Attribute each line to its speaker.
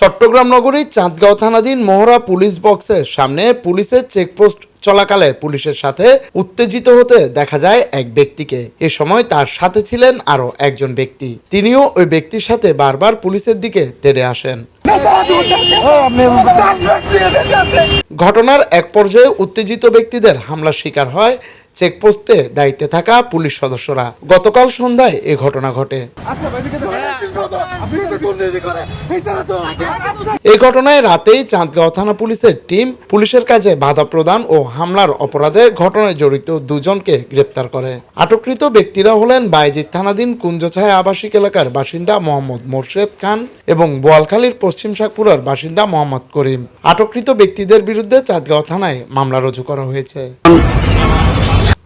Speaker 1: চট্টগ্রাম নগরীর চাঁদগাঁও থানাধীন মোহরা পুলিশ বক্সের সামনে পুলিশের চেকপোস্ট চলাকালে পুলিশের সাথে উত্তেজিত হতে দেখা যায় এক ব্যক্তিকে। এ সময় তার সাথে ছিলেন আরও একজন ব্যক্তি। তিনিও ওই ব্যক্তির সাথে বারবার পুলিশের দিকে তেড়ে আসেন। ঘটনার এক পর্যায়ে উত্তেজিত ব্যক্তিদের হামলার শিকার হয় চেকপোস্টে দায়িত্বে থাকা পুলিশ সদস্যরা। গতকাল সন্ধ্যায় এ ঘটনা ঘটে। এই ঘটনায় রাতেই চাঁদগাঁও থানা পুলিশের টিম পুলিশের কাছে বাধা প্রদান ও হামলার অপরাধে ঘটনায় জড়িত দুজনকে গ্রেপ্তার করে। আটককৃত ব্যক্তিরা হলেন বাইজিৎ থানাধীন কুঞ্জছায়া আবাসিক এলাকার বাসিন্দা মোহাম্মদ মোর্শেদ খান এবং বোয়ালখালীর পশ্চিম শাকপুরার বাসিন্দা মোহাম্মদ করিম। আটককৃত ব্যক্তিদের বিরুদ্ধে চাঁদগাঁও থানায় মামলা রুজু করা হয়েছে।